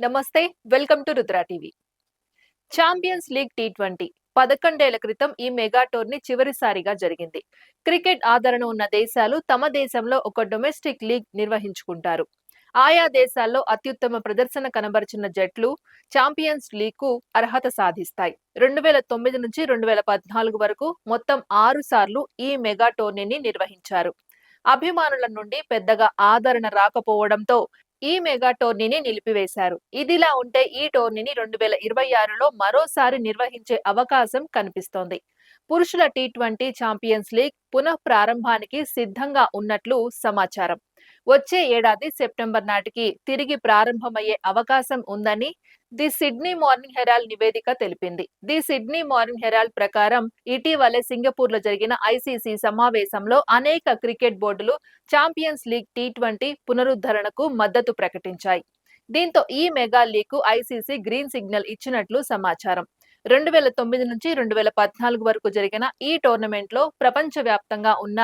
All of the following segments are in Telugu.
నమస్తే welcome to Rudra TV. Champions league T twenty పదకొండేళ్ళ క్రితం ఈ మెగా టోర్నీ చివరిసారిగా జరిగింది. క్రికెట్ ఆదరణ ఉన్న దేశాలు తమ దేశంలో ఒక డొమెస్టిక్ లీగ్ నిర్వహించుకుంటారు. ఆయా దేశాల్లో అత్యుత్తమ ప్రదర్శన కనబరిచిన జట్లు ఛాంపియన్స్ లీగ్కు అర్హత సాధిస్తాయి. రెండు వేల తొమ్మిది నుంచి రెండు వేల పద్నాలుగు వరకు మొత్తం ఆరు సార్లు ఈ మెగా టోర్నీని నిర్వహించారు. అభిమానుల నుండి పెద్దగా ఆదరణ రాకపోవడంతో ఈ మెగా టోర్నీని నిలిపివేశారు. ఇదిలా ఉంటే ఈ టోర్నీని రెండు వేల ఇరవై ఆరులో మరోసారి నిర్వహించే అవకాశం కనిపిస్తోంది. పురుషుల టీ ట్వంటీ ఛాంపియన్స్ లీగ్ పునః ప్రారంభానికి సిద్ధంగా ఉన్నట్లు సమాచారం. వచ్చే ఏడాది సెప్టెంబర్ నాటికి తిరిగి ప్రారంభమయ్యే అవకాశం ఉందని ది సిడ్నీ మార్నింగ్ హెరాల్డ్ నివేదిక తెలిపింది. ది సిడ్నీ మార్నింగ్ హెరాల్డ్ ప్రకారం ఇటీవలే సింగపూర్లో జరిగిన ఐసీసీ సమావేశంలో అనేక క్రికెట్ బోర్డులు ఛాంపియన్స్ లీగ్ టీ ట్వంటీ పునరుద్ధరణకు మద్దతు ప్రకటించాయి. దీంతో ఈ మెగా లీగ్కు ఐసీసీ గ్రీన్ సిగ్నల్ ఇచ్చినట్లు సమాచారం. రెండు వేల తొమ్మిది నుంచి రెండు వేల పద్నాలుగు వరకు జరిగిన ఈ టోర్నమెంట్లో ప్రపంచవ్యాప్తంగా ఉన్న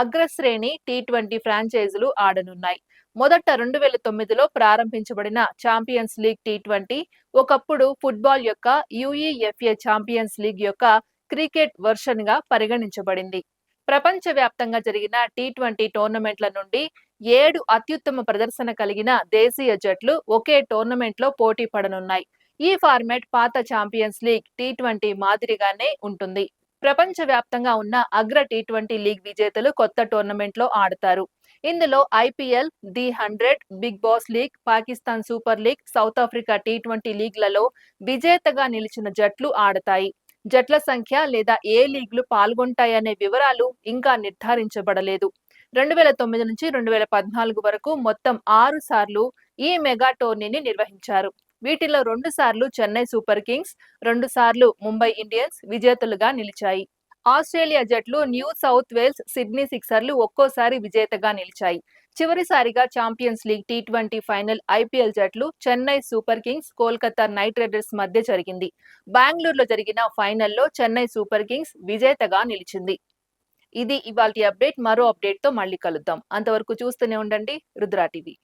అగ్రశ్రేణి టీ ట్వంటీ ఫ్రాంచైజీలు ఆడనున్నాయి. మొదట రెండు వేల తొమ్మిదిలో ప్రారంభించబడిన ఛాంపియన్స్ లీగ్ టీ ట్వంటీ ఒకప్పుడు ఫుట్బాల్ యొక్క యుఈఎఫ్ఏ ఛాంపియన్స్ లీగ్ యొక్క క్రికెట్ వర్షన్గా పరిగణించబడింది. ప్రపంచవ్యాప్తంగా జరిగిన టీ ట్వంటీ టోర్నమెంట్ల నుండి ఏడు అత్యుత్తమ ప్రదర్శన కలిగిన దేశీయ జట్లు ఒకే టోర్నమెంట్లో పోటీ పడనున్నాయి. ఈ ఫార్మాట్ పాత ఛాంపియన్స్ లీగ్ టీ ట్వంటీ మాదిరిగానే ఉంటుంది. ప్రపంచవ్యాప్తంగా ఉన్న అగ్ర టీ ట్వంటీ లీగ్ విజేతలు కొత్త టోర్నమెంట్లో ఆడతారు. ఇందులో IPL the hundred Big Bash league Pakistan super league South Africa T twenty లీగ్లలో విజేతగా నిలిచిన జట్లు ఆడతాయి. జట్ల సంఖ్య లేదా ఏ లీగ్లు పాల్గొంటాయనే వివరాలు ఇంకా నిర్ధారించబడలేదు. రెండు వేల తొమ్మిది నుంచి రెండు వేల పద్నాలుగు వరకు మొత్తం ఆరు సార్లు ఈ మెగా టోర్నీని నిర్వహించారు. వీటిలో రెండు సార్లు చెన్నై సూపర్ కింగ్స్ రెండు సార్లు ముంబై ఇండియన్స్ విజేతలుగా నిలిచాయి. ఆస్ట్రేలియా జట్లు న్యూ సౌత్ వేల్స్ సిడ్నీ సిక్సర్లు ఒక్కోసారి విజేతగా నిలిచాయి. చివరిసారిగా champions league T twenty final IPL జట్లు Chennai super kings Kolkata knight riders మధ్య జరిగింది. బెంగళూరులో జరిగిన ఫైనల్లో చెన్నై సూపర్ కింగ్స్ విజేతగా నిలిచింది. ఇది ఇవాళ అప్డేట్. మరో అప్డేట్తో మళ్ళీ కలుద్దాం. అంతవరకు చూస్తూనే ఉండండి. రుద్రా టీవీ.